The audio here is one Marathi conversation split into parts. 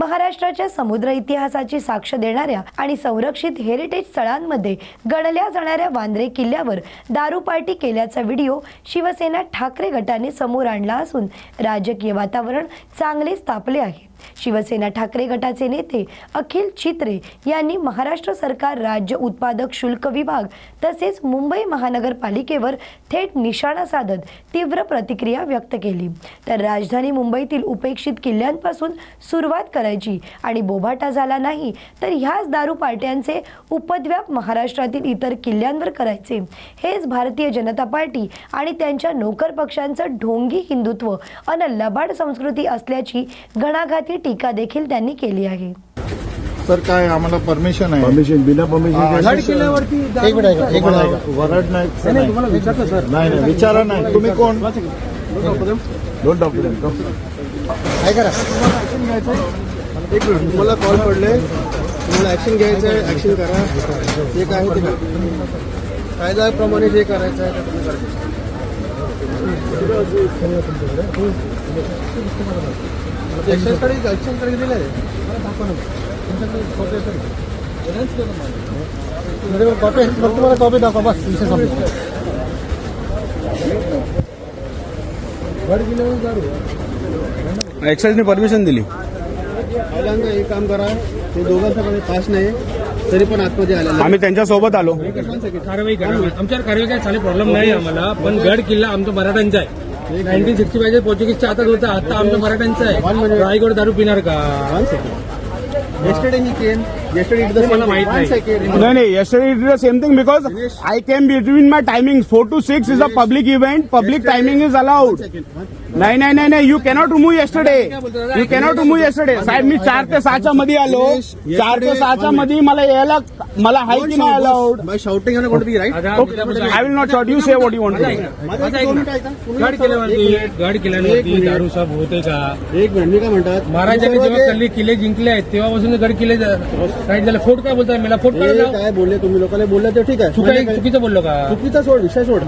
महाराष्ट्राच्या समुद्र इतिहासाची साक्ष देणाऱ्या आणि संरक्षित हेरिटेज स्थळांमध्ये गणल्या जाणाऱ्या वांद्रे किल्ल्यावर दारू पार्टी केल्याचा व्हिडिओ शिवसेना ठाकरे गटाने समोर आणला असून राजकीय वातावरण चांगलेच तापले आहे. शिवसेना ठाकरे गटाचे नेते अखिल चित्रे यांनी महाराष्ट्र सरकार राज्य उत्पादक शुल्क विभाग तसेच मुंबई महानगरपालिकेवर थेट निशाणा साधत तीव्र प्रतिक्रिया व्यक्त केली. तर राजधानी मुंबईतील उपेक्षित किल्ल्यांपासून सुरुवात करायची आणि बोभाटा झाला नाही तर ह्याच दारू पार्ट्यांचे उपद्व्याप महाराष्ट्रातील इतर किल्ल्यांवर करायचे. हेच भारतीय जनता पार्टी आणि त्यांच्या नोकर पक्षांचं ढोंगी हिंदुत्व अन लबाड संस्कृती असल्याची घणाघाती टीका देखील त्यांनी केली आहे. तर काय आम्हाला परमिशन आहे? परमिशन बिना परमिशन गाडी केल्यावरती एक मिनिट ऐका, एक मिनिट. ऐका. वरड नाही नाही नाही विचारा नाही. तुम्ही कोण? दोन डॉक्युमेंट ऐका ना. एक मिनिट तुम्हाला कॉल पडले. तुम्हाला ऍक्शन घ्यायचं आहे ऍक्शन करा. जे काय आहे ते करा कायद्याप्रमाणे जे करायचं आहे ते तुम्ही करा. ऍक्शनकडे दिलं आहे कॉपी फक्त मला कॉपी दाखवा बस विषय संपला. एक्साईजने परमिशन दिली. पहिल्यांदा एक काम करा. ते दोघांच्याकडे पास नाही. तरी पण आतमध्ये आलेला आम्ही त्यांच्यासोबत आलो कारवाई करा. आमच्यावर कारवाई काय चालेल प्रॉब्लेम नाही आम्हाला. पण गड किल्ला आमचा मराठ्यांचा आहे. नाईन्टीन सिक्स्टी फाईव्ह पोर्चुगीज च्या आता होता. आता आमचं मराठ्यांचं आहे. रायगड दारू पिणार का? Same thing because I can between my timing four to six is a public event public timing is allowed नाही नाही नाही नाही you cannot remove yesterday. You cannot remove yesterday. साहेब मी चार ते सहाच्या मध्ये आलो. चार ते सहाच्या मध्ये मला यायला मला हाय की नाही allowed by shouting I will not shot you say what you want गड किल्ल्यावरती गड किल्ल्यावरती दारू साहेब होते का? एक मिनिट मी काय म्हणतात? महाराजांनी जेव्हा किल्ले किल्ले जिंकले आहेत तेव्हापासून गड किल्ले राईट झाले. फोट काय बोलताय? मला फोट काय बोलले तुम्ही? लोकांना बोलले ते ठीक आहे. चुका म्हणजे काय- चुकीचं बोललो का? चुकीचा सोड विषय सोड.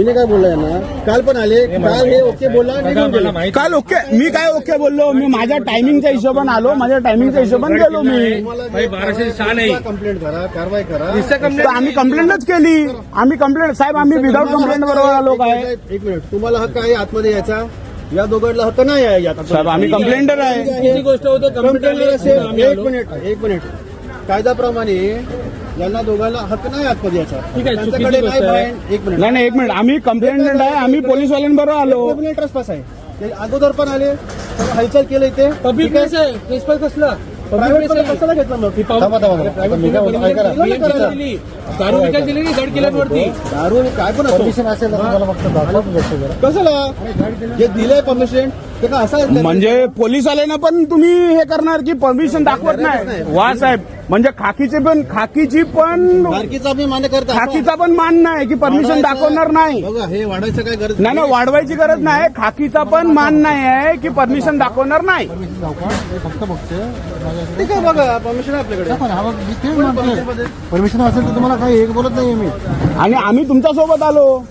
तिने काय बोललाय ना काल पण आले काल हे ओके बोलला निघून गेले. काल ओके मी काय ओके बोललो? मी माझ्या टायमिंगच्या हिशोबाने आलो माझ्या टायमिंगच्या हिशोबाने गेलो मी. भाई, बाराशे सहा नाही. कंप्लेंट करा कारवाई करा. तर आम्ही कंप्लेंटच केली. आम्ही कंप्लेंट साहेब आम्ही विदाऊट कंप्लेंट बरोबर आलो काय? एक मिनिट तुम्हाला हक्क आहे आतमध्ये यायचा? या दोघांना हक्क नाही आहे यात साहेब आम्ही कंप्लेंटर आहे. गोष्ट होते कंप्लेंट एक. मिनिट एक मिनिट. कायद्याप्रमाणे यांना दोघांना हक्क नाही आतमध्ये याचा. ठीक आहे, चुकीची त्यांच्याकडे गोष्ट नाही आहे. बाहेर- एक मिनिट. नाही नाही एक मिनिट. आम्ही कंप्लेंटंट आहे. आम्ही पोलीसवाल्यांबरोबर आलो. क्रिमिनल ट्रेसपास आहे. ते अगोदर पण आले हालचाल केलं इथे. पब्लिक प्लेस आहे? कसलं? प्रायव्हेटमध्ये कशाला घेतलं मग? पाऊस- थांबा, थांबा, थांबा. private मी काय ऐका ना. दिली. दारू विकायला दिली नाही गड किल्ल्यावरती दारू आणि काय पण असो. परमिशन असेल तर तुम्हाला फक्त दाखवा लक्ष जरा कशाला? जे दिलंय परमिशन म्हणजे पोलीसवाल्यांना पण तुम्ही हे करणार की परमिशन दाखवत नाही वा साहेब म्हणजे खाकीचे पण खाकीची पण बारकीचा मी मान्य करता खाकीचा पण मान नाही की परमिशन दाखवणार नाही. बघा हे वाढायचं काय गरज नाही नाही वाढवायची गरज नाही. खाकीचा पण मान नाही आहे की परमिशन दाखवणार नाही. दाखवा. हे फक्त बघते. ठीक आहे बघा परमिशन आपल्याकडे. हा असेल तर तुम्हाला काही एक बोलत नाहीये मी. आणि आम्ही तुमच्यासोबत आलो.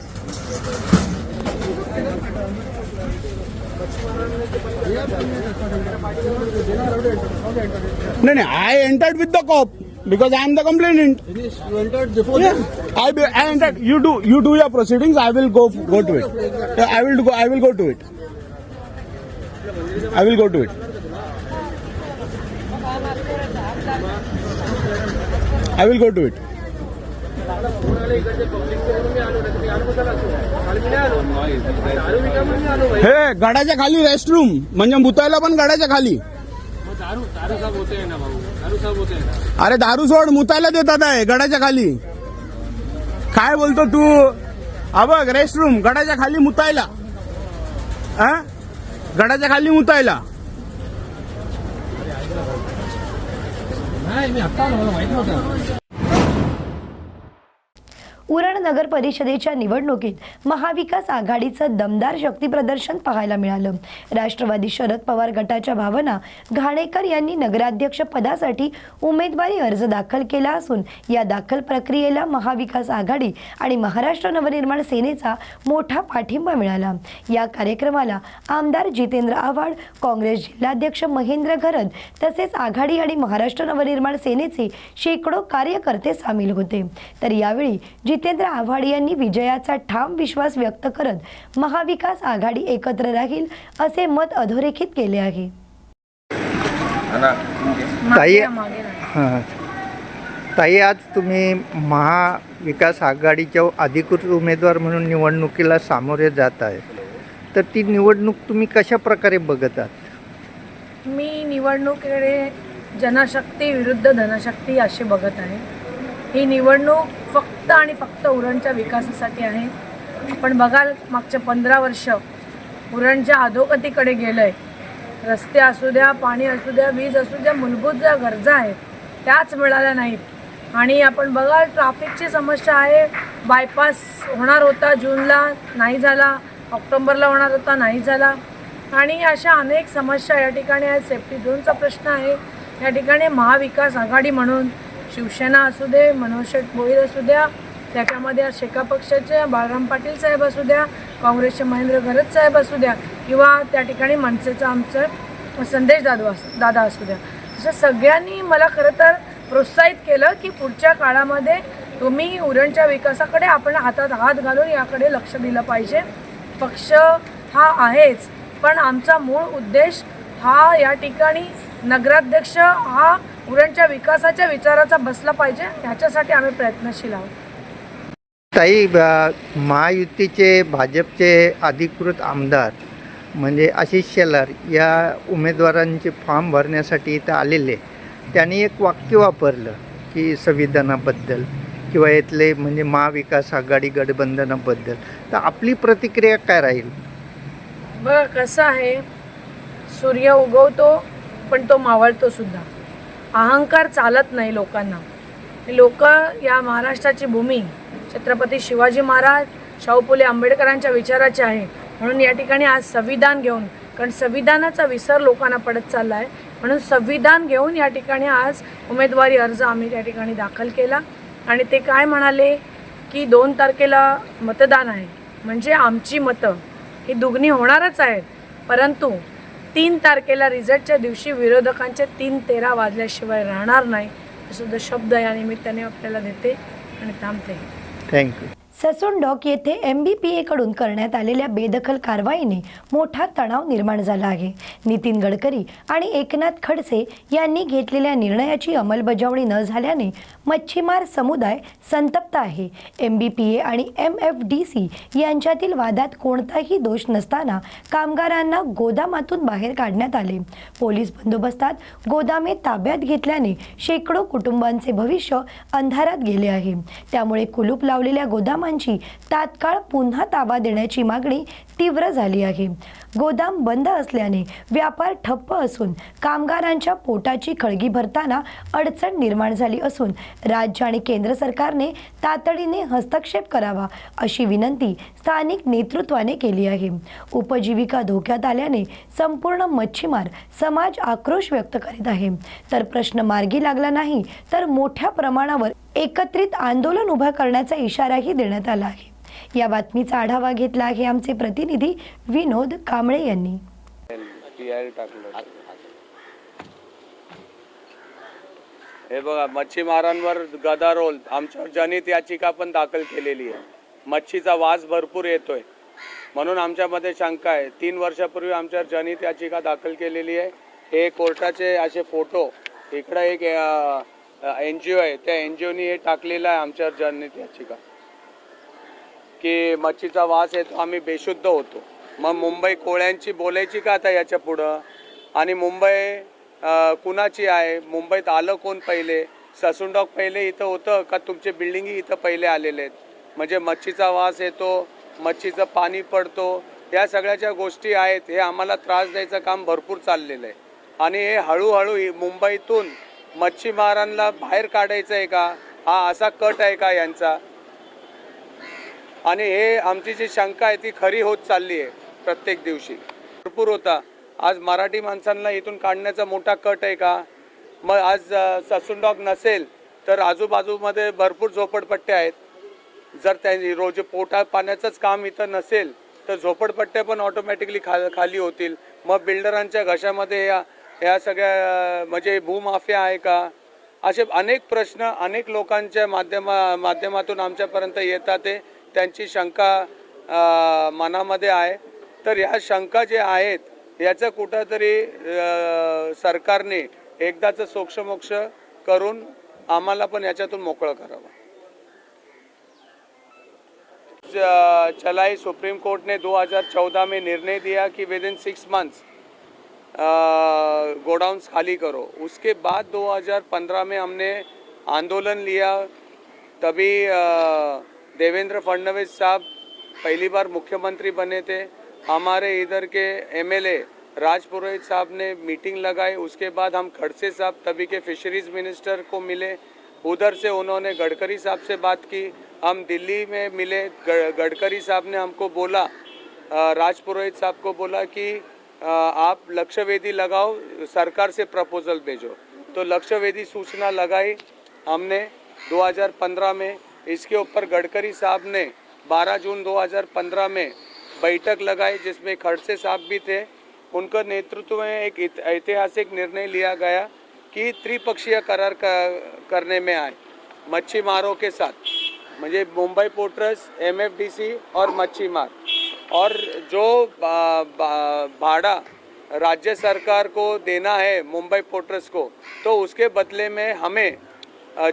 No, no, I entered with the cop because I am the complainant. You entered before. I, be, I entered. You do you do your proceedings. I will go go to it. I will go. I will go to it. I will go to it. I will go to it. हे गडाच्या खाली रेस्ट रूम म्हणजे मुतायला पण गडाच्या खाली. अरे दारू सोड मुतायला देतात आहे गडाच्या खाली. काय बोलतो तू? हा बघ रेस्ट रूम गडाच्या खाली मुतायला. हा गडाच्या खाली मुतायला. नाही मी आता माहीत नव्हतं. उरण नगर परिषदेच्या निवडणुकीत महाविकास आघाडीचं दमदार शक्तीप्रदर्शन पाहायला मिळालं. राष्ट्रवादी शरद पवार गटाच्या भावना घाणेकर यांनी नगराध्यक्ष पदासाठी उमेदवारी अर्ज दाखल केला असून या दाखल प्रक्रियेला महाविकास आघाडी आणि महाराष्ट्र नवनिर्माण सेनेचा मोठा पाठिंबा मिळाला. या कार्यक्रमाला आमदार जितेंद्र आव्हाड काँग्रेस जिल्हाध्यक्ष महेंद्र घरत तसेच आघाडी आणि महाराष्ट्र नवनिर्माण सेनेचे शेकडो कार्यकर्ते सामील होते. तर यावेळी जितेंद्र आव्हाड यांनी विजयाचा ठाम विश्वास व्यक्त करत महाविकास आघाडी एकत्र राहील असे मत अधोरेखित केले आहे. ताई हां. ताई आज तुम्ही महाविकास आघाडीच्या अधिकृत उमेदवार म्हणून निवडणुकीला सामोरे जात आहे. तर ती निवडणूक तुम्ही कशा प्रकारे बघत आहात? मी निवडणुकीकडे जनशक्ती विरुद्ध धनशक्ती अशी बघत आहे. ही निवडणूक फक्त आणि फक्त उरणच्या विकासासाठी आहे. पण बघाल मागच्या पंधरा वर्ष उरणच्या अधोगतीकडे गेलं आहे रस्ते असू द्या पाणी असू द्या वीज असू द्या मूलभूत ज्या गरजा आहेत त्याच मिळाल्या नाहीत. आणि आपण बघाल ट्राफिकची समस्या आहे. बायपास होणार होता जूनला नाही झाला. ऑक्टोबरला होणार होता नाही झाला. आणि अशा अनेक समस्या या ठिकाणी आहेत. सेफ्टी झोनचा प्रश्न आहे. या ठिकाणी महाविकास आघाडी म्हणून शिवसेना असू दे मनोज शेठ भोईर असू द्या त्याच्यामध्ये शेका पक्षाचे बाळराम पाटील साहेब असू द्या काँग्रेसचे महेंद्र घरत साहेब असू द्या किंवा त्या ठिकाणी मनसेचा आमचं संदेश दादू अस दादा असू द्या. तसं सगळ्यांनी मला खरं तर प्रोत्साहित केलं की पुढच्या काळामध्ये तुम्ही उरणच्या विकासाकडे आपण हातात हात घालून याकडे लक्ष दिलं पाहिजे. पक्ष हा आहेच पण आमचा मूळ उद्देश हा या ठिकाणी नगराध्यक्ष हा उरणच्या विकासाच्या विचाराचा बसला पाहिजे ह्याच्यासाठी आम्ही प्रयत्नशील आहोत. ताई ब- महायुतीचे भाजपचे अधिकृत आमदार म्हणजे आशिष शेलार या उमेदवारांचे फॉर्म भरण्यासाठी इथं आलेले त्यांनी एक वाक्य वापरलं की संविधानाबद्दल किंवा इथले म्हणजे महाविकास आघाडी गठबंधनाबद्दल. तर आपली प्रतिक्रिया काय राहील? बघा कसं आहे सूर्य उगवतो पण तो मावळतो सुद्धा. अहंकार चालत नाही लोकांना. लोक या महाराष्ट्राची भूमी छत्रपती शिवाजी महाराज शाहू फुले आंबेडकरांच्या विचाराचे आहे. म्हणून या ठिकाणी आज संविधान घेऊन कारण संविधानाचा विसर लोकांना पडत चालला आहे म्हणून संविधान घेऊन या ठिकाणी आज उमेदवारी अर्ज आम्ही त्या ठिकाणी दाखल केला. आणि ते काय म्हणाले की दोन तारखेला मतदान आहे. म्हणजे आमची मतं ही दुग्नी होणारच आहेत. परंतु तीन तारखेला रिझल्टच्या दिवशी विरोधकांचे तीन तेरा वाजल्याशिवाय राहणार नाही. सुद्धा शब्द या निमित्ताने आपल्याला देते आणि थांबते. थँक्यू ससून डॉक येथे एम बी पी एकडून करण्यात आलेल्या बेदखल कारवाईने मोठा तणाव निर्माण झाला आहे. नितीन गडकरी आणि एकनाथ खडसे यांनी घेतलेल्या निर्णयाची अंमलबजावणी न झाल्याने मच्छीमार समुदाय संतप्त आहे. एम बी पी ए आणि एम एफ डी सी यांच्यातील वादात कोणताही दोष नसताना कामगारांना गोदामातून बाहेर काढण्यात आले. पोलीस बंदोबस्तात गोदामे ताब्यात घेतल्याने शेकडो कुटुंबांचे भविष्य अंधारात गेले आहे. त्यामुळे कुलूप लावलेल्या गोदामांची तात्काळ पुन्हा ताबा देण्याची मागणी तीव्र झाली आहे. गोदाम बंद असल्याने व्यापार ठप्प असून कामगारांच्या पोटाची खळगी भरताना अडचण निर्माण झाली असून राज्य आणि केंद्र सरकारने तातडीने हस्तक्षेप करावा अशी विनंती स्थानिक नेतृत्वाने केली आहे. उपजीविका धोक्यात आल्याने संपूर्ण मच्छीमार समाज आक्रोश व्यक्त करीत आहे. तर प्रश्न मार्गी लागला नाही तर मोठ्या प्रमाणावर एकत्रित आंदोलन उभं करण्याचा इशाराही देण्यात आला आहे. या बातमीचा आढावा घेतला आहे आमचे प्रतिनिधी विनोद कांबळे यांनी. हे बघा मच्छीमारांवर गदारोल आमच्यावर जनित याचिका पण दाखल केलेली आहे. मच्छीचा वास भरपूर येतोय. म्हणून आमच्यामध्ये शंका आहे. तीन वर्षापूर्वी आमच्यावर जनित याचिका दाखल केलेली आहे. हे कोर्टाचे असे फोटो. इकडं एक एन जी ओ आहे. त्या एन जी ओनी हे टाकलेलं आहे आमच्यावर जनित याचिका. की मच्छीचा वास येतो आम्ही बेशुद्ध होतो. मग मुंबई कोळ्यांची बोलायची का आता याच्या पुढं? आणि मुंबई कुणाची आहे? मुंबईत आलं कोण पहिले? ससूनडॉक पहिले इथं होतं का तुमचे बिल्डिंगही इथं पहिले आलेले आहेत? म्हणजे मच्छीचा वास येतो मच्छीचं पाणी पडतो या सगळ्याच्या गोष्टी आहेत हे आम्हाला त्रास द्यायचं काम भरपूर चाललेलं आहे. आणि हे हळूहळू मुंबईतून मच्छीमारांना बाहेर काढायचं आहे का? हा असा कट आहे का यांचा? आणि हे आमची जी शंका आहे ती खरी होत चालली आहे प्रत्येक दिवशी. भरपूर होता. आज मराठी माणसांना इथून काढण्याचा मोठा कट आहे का? मग आज अ, ससून डॉग नसेल तर आजूबाजूमध्ये भरपूर झोपडपट्ट्या आहेत. जर त्यांनी रोज पोटा पाण्याचंच काम इथं नसेल तर झोपडपट्ट्या पण ऑटोमॅटिकली खा खाली होतील. मग बिल्डरांच्या घशामध्ये या या सगळ्या म्हणजे भूमाफिया आहे का? असे अनेक प्रश्न अनेक लोकांच्या माध्यमा माध्यमातून आमच्यापर्यंत येतात ते. त्यांची शंका मनामध्ये आहे. तर ह्या शंका जे आहेत याचं कुठंतरी सरकारने एकदाचं सोक्षमोक्ष करून आम्हाला पण याच्यातून मोकळं करावं. च- चलाई सुप्रीम कोर्ट ने 2014 में निर्णय दिया कि within six months godowns खाली करो। उसके बाद 2015 में हमने आंदोलन लिया। तभी देवेंद्र फडणवीस साहब पहली बार मुख्यमंत्री बने थे। हमारे इधर के एमएलए राज पुरोहित साहब ने मीटिंग लगाई। उसके बाद हम खड़से साहब, तभी के फिशरीज मिनिस्टर को मिले। उधर से उन्होंने गडकरी साहब से बात की। हम दिल्ली में मिले। गडकरी साहब ने हमको बोला राज पुरोहित साहब को बोला कि आप लक्ष्यवेदी लगाओ, सरकार से प्रपोजल भेजो। तो लक्ष्यवेदी सूचना लगाई हमने 2015 में। इसके ऊपर गडकरी साहब ने 12 जून 2015 में बैठक लगाई, जिसमें खड़से साहब भी थे। उनका नेतृत्व में एक ऐतिहासिक निर्णय लिया गया कि त्रिपक्षीय करार करने में आए, मच्छीमारों के साथ। मुझे मुंबई पोर्ट्रस एम और मच्छीमार। और जो भाड़ा राज्य सरकार को देना है मुंबई पोर्ट्रस को तो उसके बदले में हमें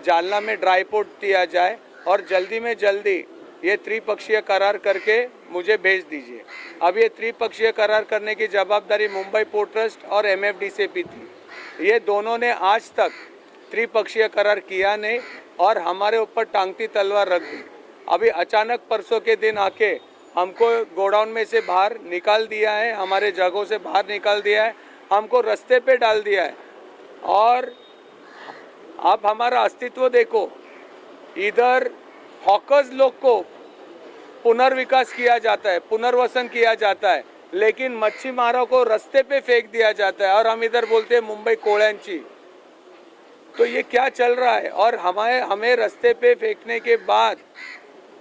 जालना में ड्राई पोर्ट दिया जाए और जल्दी में जल्दी ये त्रिपक्षीय करार करके मुझे भेज दीजिए। अब ये त्रिपक्षीय करार करने की जवाबदारी मुंबई पोर्ट ट्रस्ट और एमएफडी से भी थी। ये दोनों ने आज तक त्रिपक्षीय करार किया नहीं और हमारे ऊपर टांगती तलवार रख दी। अभी अचानक परसों के दिन आके हमको गोडाउन में से बाहर निकाल दिया है, हमारे जगहों से बाहर निकाल दिया है, हमको रास्ते पे डाल दिया है। और आप हमारा अस्तित्व देखो, इधर हॉकर्स लोग को पुनर्विकास किया जाता है, पुनर्वसन किया जाता है, लेकिन मच्छी मारों को रास्ते पे फेंक दिया जाता है। और हम इधर बोलते हैं मुंबई कोळ्यांची। तो ये क्या चल रहा है? और हमारे, हमें रास्ते पे फेंकने के बाद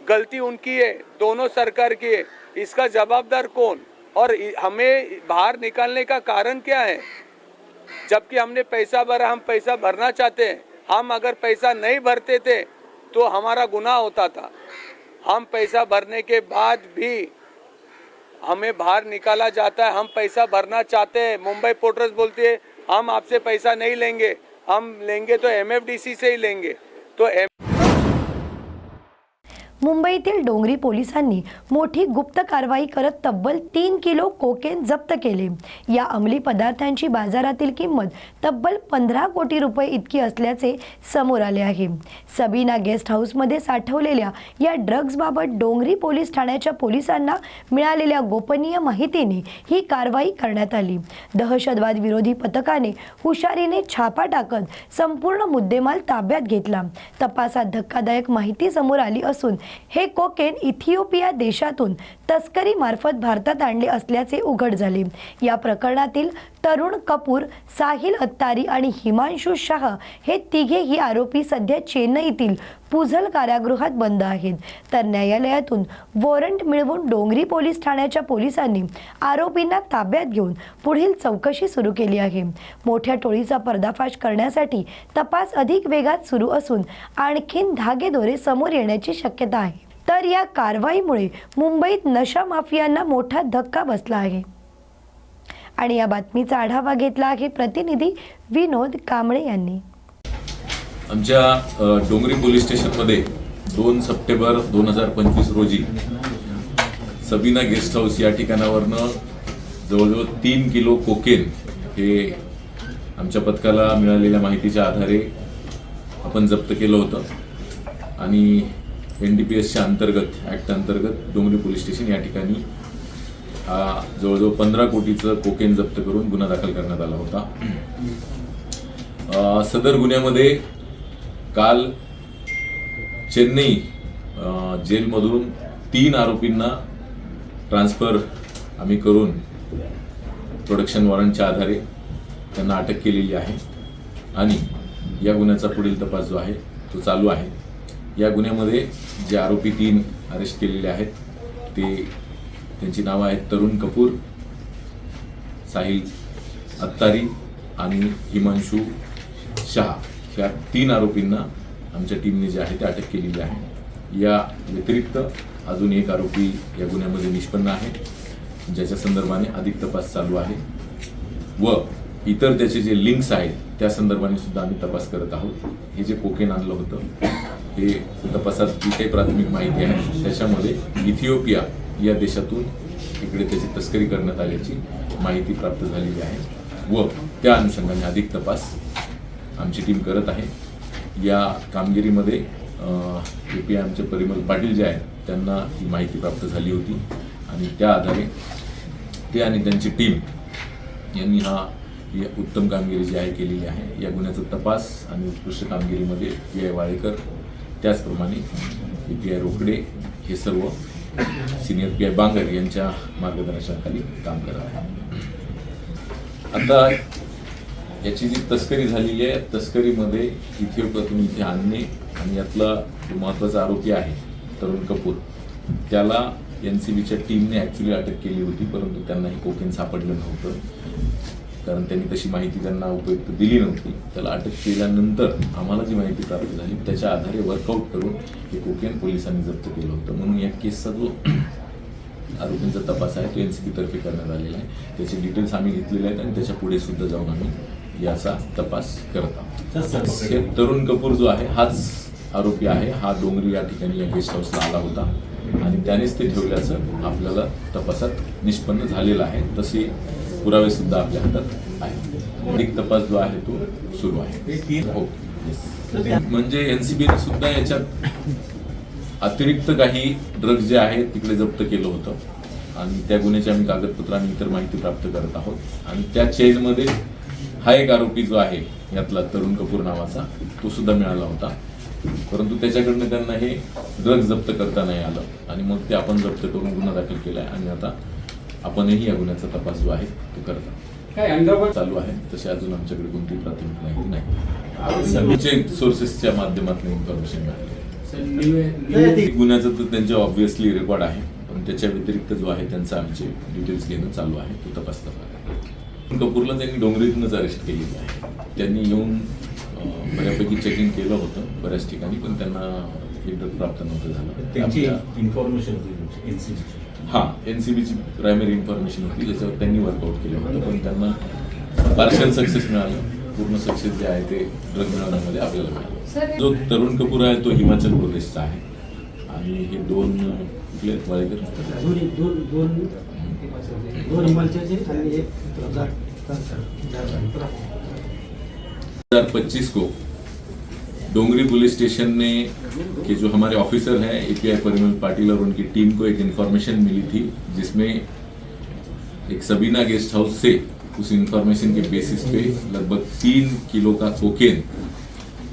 गलती उनकी है, दोनों सरकार की है। इसका जवाबदार कौन? और हमें बाहर निकालने का कारण क्या है? जबकि हमने पैसा भरा, हम पैसा भरना चाहते हैं। हम अगर पैसा नहीं भरते थे तो हमारा गुनाह होता था। हम पैसा भरने के बाद भी हमें बाहर निकाला जाता है। हम पैसा भरना चाहते हैं। मुंबई पोर्टर्स बोलती है, हम आपसे पैसा नहीं लेंगे। हम लेंगे तो एमएफडीसी से ही लेंगे। तो एम मुंबईतील डोंगरी पोलिसांनी मोठी गुप्त कारवाई करत तब्बल तीन किलो कोकेन जप्त केले. या अंमली पदार्थांची बाजारातील किंमत तब्बल पंधरा कोटी रुपये इतकी असल्याचे समोर आले आहे. सबीना गेस्ट हाऊसमध्ये साठवलेल्या या ड्रग्जबाबत डोंगरी पोलीस ठाण्याच्या पोलिसांना मिळालेल्या गोपनीय माहितीने ही कारवाई करण्यात आली. दहशतवाद विरोधी पथकाने हुशारीने छापा टाकत संपूर्ण मुद्देमाल ताब्यात घेतला. तपासात धक्कादायक माहिती समोर आली असून हे कोकेन इथिओपिया देशातून तस्करी मार्फत भारतात आणले असल्याचे उघड झाले. या प्रकरणातील तरुण कपूर साहिल अत्तारी आणि हिमांशु शाह हे तिघेही आरोपी सध्या चेन्नईतील पुझल कारागृहात बंद आहेत. तर न्यायालयातून वॉरंट मिळवून डोंगरी पोलीस ठाण्याच्या पोलिसांनी आरोपींना ताब्यात घेऊन पुढील चौकशी सुरू केली आहे. मोठ्या टोळीचा पर्दाफाश करण्यासाठी तपास अधिक वेगात सुरू असून आणखीन धागेदोरे समोर येण्याची शक्यता आहे. तर या कारवाईमुळे मुंबईत नशा माफियांना मोठा धक्का बसला आहे. आणि या बातमीचा आढावा घेतला आहे प्रतिनिधी विनोद कांबळे यांनी. आमच्या डोंगरी पोलीस स्टेशनमध्ये दोन सप्टेंबर दोन हजार पंचवीस रोजी सबीना गेस्ट हाऊस या ठिकाणावरनं जवळजवळ तीन किलो कोकेन हे आमच्या पथकाला मिळालेल्या माहितीच्या आधारे आपण जप्त केलं होतं. आणि एन डी पी एसच्या अंतर्गत ॲक्ट अंतर्गत डोंगरी पोलीस स्टेशन या ठिकाणी हा जवळजवळ पंधरा कोटीचं कोकेन जप्त करून गुन्हा दाखल करण्यात आला होता. सदर गुन्ह्यामध्ये काल चेन्नई जेलमधून तीन आरोपींना ट्रान्सफर आम्ही करून प्रोडक्शन वॉरंटच्या आधारे त्यांना अटक केलेली आहे. आणि या गुन्ह्याचा पुढील तपास जो आहे तो चालू आहे. या गुन्ह्यामध्ये जे आरोपी तीन अरेस्ट केलेले आहेत ते त्यांची नावं आहेत तरुण कपूर साहिल अत्तारी आणि हिमांशू शहा. ह्या तीन आरोपींना आमच्या टीमने जे आहे ते अटक केलेली आहे. या व्यतिरिक्त अजून एक आरोपी या गुन्ह्यामध्ये निष्पन्न आहे ज्याच्या संदर्भाने अधिक तपास चालू आहे. व इतर त्याचे जे लिंक्स आहेत त्या संदर्भाने सुद्धा आम्ही तपास करत आहोत. हे जे कोकेन आणलं होतं हे तपासात जी काही प्राथमिक माहिती आहे. त्याच्यामध्ये इथिओपिया या देशातून इकडे त्याची तस्करी करण्यात आल्याची माहिती प्राप्त झालेली आहे व त्या अनुषंगाने अधिक तपास आमची टीम करत आहे. या कामगिरीमध्ये ए पी आमचे परिमल पाटील जे आहेत त्यांना ही माहिती प्राप्त झाली होती आणि त्या आधारे ते आणि त्यांची टीम यांनी हा या उत्तम कामगिरी जी आहे केलेली आहे. या गुन्ह्याचा तपास आणि उत्कृष्ट कामगिरीमध्ये पी आय वाळेकर त्याचप्रमाणे ए पी आय रोकडे हे सर्व सिनियर पी आय बांगर यांच्या मार्गदर्शनाखाली काम करत आहे. आता याची जी तस्करी झालेली आहे तस्करीमध्ये इथिओपियातून इथे आणणे आणि यातला जो महत्त्वाचा आरोपी आहे तरुण कपूर त्याला एन सी बीच्या टीमने ॲक्च्युली अटक केली होती परंतु त्यांना हे कोकेन सापडलं नव्हतं. कारण त्यांनी तशी माहिती त्यांना उपयुक्त दिली नव्हती. त्याला अटक केल्यानंतर आम्हाला जी माहिती प्राप्त झाली त्याच्या आधारे वर्कआउट करून हे कोकेन पोलिसांनी जप्त केलं होतं. म्हणून या केसचा जो आरोपींचा तपास आहे तो एन सी बीतर्फे करण्यात आलेला आहे. त्याचे डिटेल्स आम्ही घेतलेले आहेत आणि त्याच्या पुढे सुद्धा जाऊन आम्ही याचा तपास करत आहोत. हे तरुण कपूर जो आहे हाच आरोपी आहे. हा डोंगरी या ठिकाणी या गेस्ट हाऊसला आला होता. आणि त्यानेच ते ठेवल्याचं आपल्याला तपासात निष्पन्न झालेलं आहे. तसे पुरावे सुद्धा आपल्या हातात आहेत. अधिक तपास जो आहे तो सुरू आहे. हो. म्हणजे एनसीबीने सुद्धा याच्यात अतिरिक्त काही ड्रग्ज जे आहेत तिकडे जप्त केलं होतं. आणि त्या गुन्ह्याची आम्ही कागदपत्र आणि इतर माहिती प्राप्त करत आहोत. आणि त्या चेनमध्ये हा एक आरोपी जो आहे यातला तरुण कपूर नावाचा तो सुद्धा मिळाला होता. परंतु त्याच्याकडनं त्यांना हे ड्रग्ज जप्त करता नाही आलं. आणि मग ते आपण जप्त करून गुन्हा दाखल केला आणि आता आपणही या गुन्ह्याचा तपास जो आहे तो करत. आहोत चालू आहे. तसे अजून आमच्याकडे कोणतीही प्राथमिक माहिती नाही. सर्वचे सोर्सेसच्या माध्यमातून इन्फॉर्मेशन मिळाली. गुन्ह्याचं तर त्यांचे ऑब्व्हियसली रेकॉर्ड आहे पण त्याच्या व्यतिरिक्त जो आहे त्यांचा आमचे डिटेल्स घेणं चालू आहे तो तपासतात आहे. कपूरला त्यांनी डोंगरीतूनच अरेस्ट केलेली आहे. त्यांनी येऊन बऱ्यापैकी चेकिंग केलं होतं बऱ्याच ठिकाणी पण त्यांना प्राप्त नव्हतं झालं. त्यांची इन्फॉर्मेशन हा एन सी बीची प्रायमरी इन्फॉर्मेशन होती ज्याच्यावर त्यांनी वर्कआउट केलं होतं. पण त्यांना पार्शल सक्सेस मिळालं. पूर्ण सक्सेस जे आहे ते ड्रग मिळवण्यामध्ये आपल्याला मिळालं. जो तरुण कपूर आहे तो हिमाचल प्रदेशचा आहे. आणि हे दोन कुठले? वाळेकर? दोन दोन दोन दोन हिमाचलचे आणि एक हजार पच्चीस को डोंगरी पुलिस स्टेशन में के जो हमारे ऑफिसर हैं A P I Parimal Patil और उनकी टीम को एक इन्फॉर्मेशन मिली थी, जिसमें एक सबीना गेस्ट हाउस से उस इन्फॉर्मेशन के बेसिस पे लगभग तीन किलो का कोकेन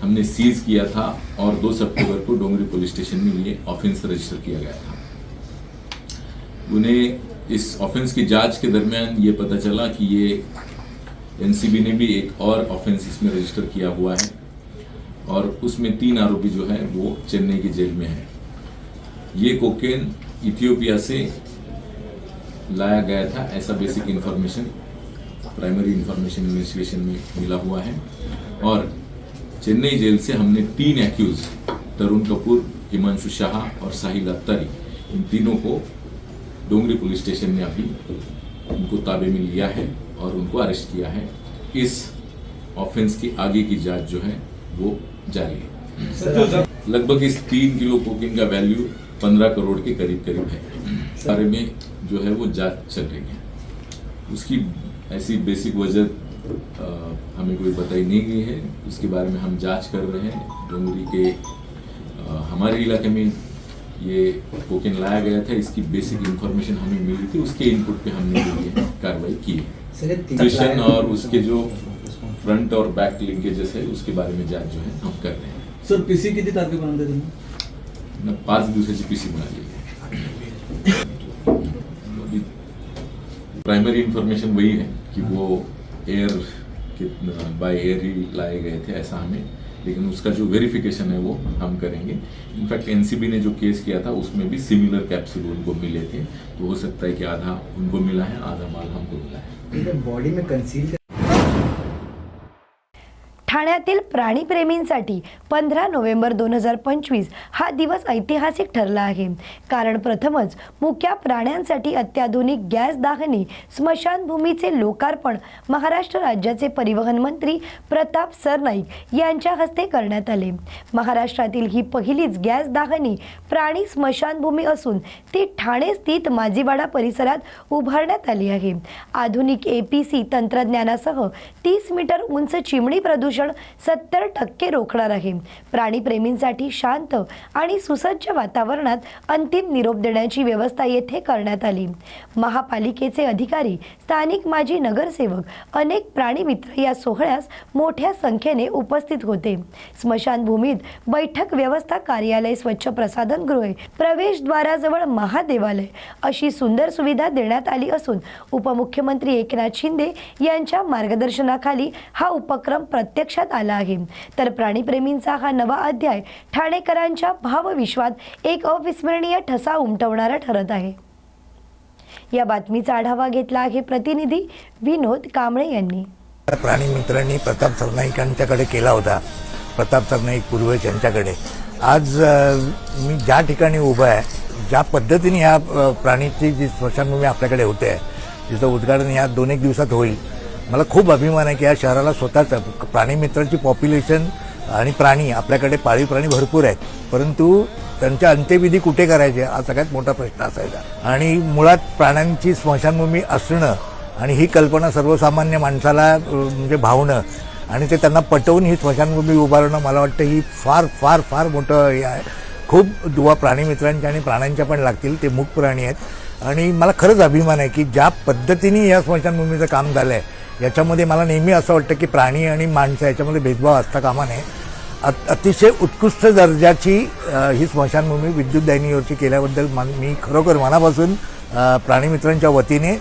हमने सीज किया था और 2 सितंबर को डोंगरी पुलिस स्टेशन में ये ऑफेंस रजिस्टर किया गया था। उन्हें इस ऑफेंस की जाँच के दरमियान ये पता चला कि ये एनसीबी ने भी एक और ऑफेंस इसमें रजिस्टर किया हुआ है। और उसमें तीन आरोपी जो है, वो चेन्नई की जेल में है। ये कोकेन इथियोपिया से लाया गया था, ऐसा basic information primary information investigation में मिला हुआ है। और चेन्नई जेल से हमने तीन एक्यूज तरुण कपूर, हिमांशु शाह और साहिल अत्तारी इन तीनों को डोंगरी पुलिस स्टेशन ने अभी उनको ताबे में लिया है और उनको अरेस्ट किया है। इस ऑफेंस की आगे की जाँच जो है, वो जारी है लगभग इस तीन किलो कोकिन का वैल्यू पंद्रह करोड़ के करीब करीब है। इस बारे में जो है वो जाँच चल रही है। उसकी ऐसी बेसिक वजह हमें कोई बताई नहीं गई है। उसके बारे में हम जाँच कर रहे हैं। डोंगरी के अ, हमारे इलाके में ये कोकेन लाया गया था। इसकी बेसिक इंफॉर्मेशन हमें मिली थी। उसके इनपुट पे हमने कार्रवाई की है। और उसके जो फ्रंट और बैक लिंकेजेस है उसके बारे में जाँच जो है हम कर रहे हैं। सर पीसी किती तुम्ही न पाच दिवसाची पीसी मिळाली आहे प्राइमरी इंफॉर्मेशन वही है कि वो एयर बाय एयर ही लाए गए थे ऐसा हमें लेकिन उसका जो वेरिफिकेशन है वो हम करेंगे। इनफैक्ट एनसीबी ने जो केस किया था उसमें भी सिमिलर कैप्सूल उनको मिले थे। तो हो सकता है कि आधा उनको मिला है आधा माल हमको मिला है। बॉडी में कंसील ठाण्यातील प्राणीप्रेमींसाठी पंधरा नोव्हेंबर दोन हजार पंचवीस हा दिवस ऐतिहासिक ठरला आहे. कारण प्रथमच मुक्या प्राण्यांसाठी अत्याधुनिक गॅस दाहनी स्मशानभूमीचे लोकार्पण महाराष्ट्र राज्याचे परिवहन मंत्री प्रताप सरनाईक यांच्या हस्ते करण्यात आले. महाराष्ट्रातील ही पहिलीच गॅस दाहनी प्राणी स्मशानभूमी असून ती ठाणे स्थित माजीवाडा परिसरात उभारण्यात आली आहे. आधुनिक ए पी सी तंत्रज्ञानासह तीस मीटर उंच चिमणी प्रदूषण सत्तर टक्के रोखणार आहे. प्राणीप्रेमींसाठी शांत आणि सुसज्ज वातावरणात अंतिम निरोप देण्याची व्यवस्था येथे करण्यात आली. महापालिकेचे अधिकारी स्थानिक माजी नगरसेवक अनेक प्राणीमित्र या सोहळ्यास मोठ्या संख्येने उपस्थित होते. स्मशानभूमीत बैठक व्यवस्था कार्यालय स्वच्छ प्रसाधनगृहे प्रवेशद्वाराजवळ महादेवालय अशी सुंदर सुविधा देण्यात आली असून उपमुख्यमंत्री एकनाथ शिंदे यांच्या मार्गदर्शनाखाली हा उपक्रम प्रत्यक्षात आला आहे. तर प्राणीप्रेमींचा हा नवा अध्याय ठाणेकरांच्या भावविश्वात एक अविस्मरणीय ठसा उमटवणारा ठरत आहे. या बातमीचा आढावा घेतला आहे प्रतिनिधी विनोद कांबळे यांनी. प्राणी मित्रांनी प्रताप सरनाईकांच्याकडे केला होता. प्रताप सरनाईक पूर्वज यांच्याकडे आज मी ज्या ठिकाणी उभा आहे ज्या पद्धतीने ह्या प्राणीची जी स्मशानभूमी आपल्याकडे होते आहे तिचं उद्घाटन या दोन एक दिवसात होईल. मला खूप अभिमान आहे की या शहराला स्वतःच प्राणीमित्रांची पॉप्युलेशन आणि प्राणी आपल्याकडे पाळीव प्राणी भरपूर आहेत. परंतु त्यांच्या अंत्यविधी कुठे करायचे हा सगळ्यात मोठा प्रश्न असायचा. आणि मुळात प्राण्यांची स्मशानभूमी असणं आणि ही कल्पना सर्वसामान्य माणसाला म्हणजे भावणं आणि ते त्यांना पटवून ही स्मशानभूमी उभारणं मला वाटतं ही फार फार फार मोठं हे आहे. खूप दुवा प्राणीमित्रांच्या आणि प्राण्यांच्या पण लागतील ते मूक प्राणी आहेत. आणि मला खरंच अभिमान आहे की ज्या पद्धतीने या स्मशानभूमीचं काम झालं आहे याच्यामध्ये मला नेहमी असं वाटतं की प्राणी आणि माणसं याच्यामध्ये भेदभाव असता कामा नये अत- अतिशय उत्कृष्ट दर्जाची ही स्मशानभूमी विद्युत दाहिनीवरची केल्याबद्दल मी खरोखर मनापासून प्राणीमित्रांच्या वतीने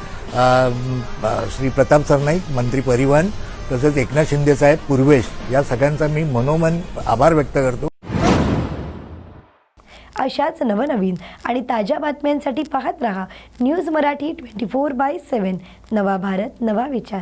श्री प्रताप सरनाईक मंत्री परिवहन तसंच एकनाथ शिंदे साहेब पूर्वेश या सगळ्यांचा मी मनोमन आभार व्यक्त करतो. अशाच नवनवीन आणि ताज्या बातम्यांसाठी पाहत रहा news Marathi twenty four by seven नवा भारत नवा विचार.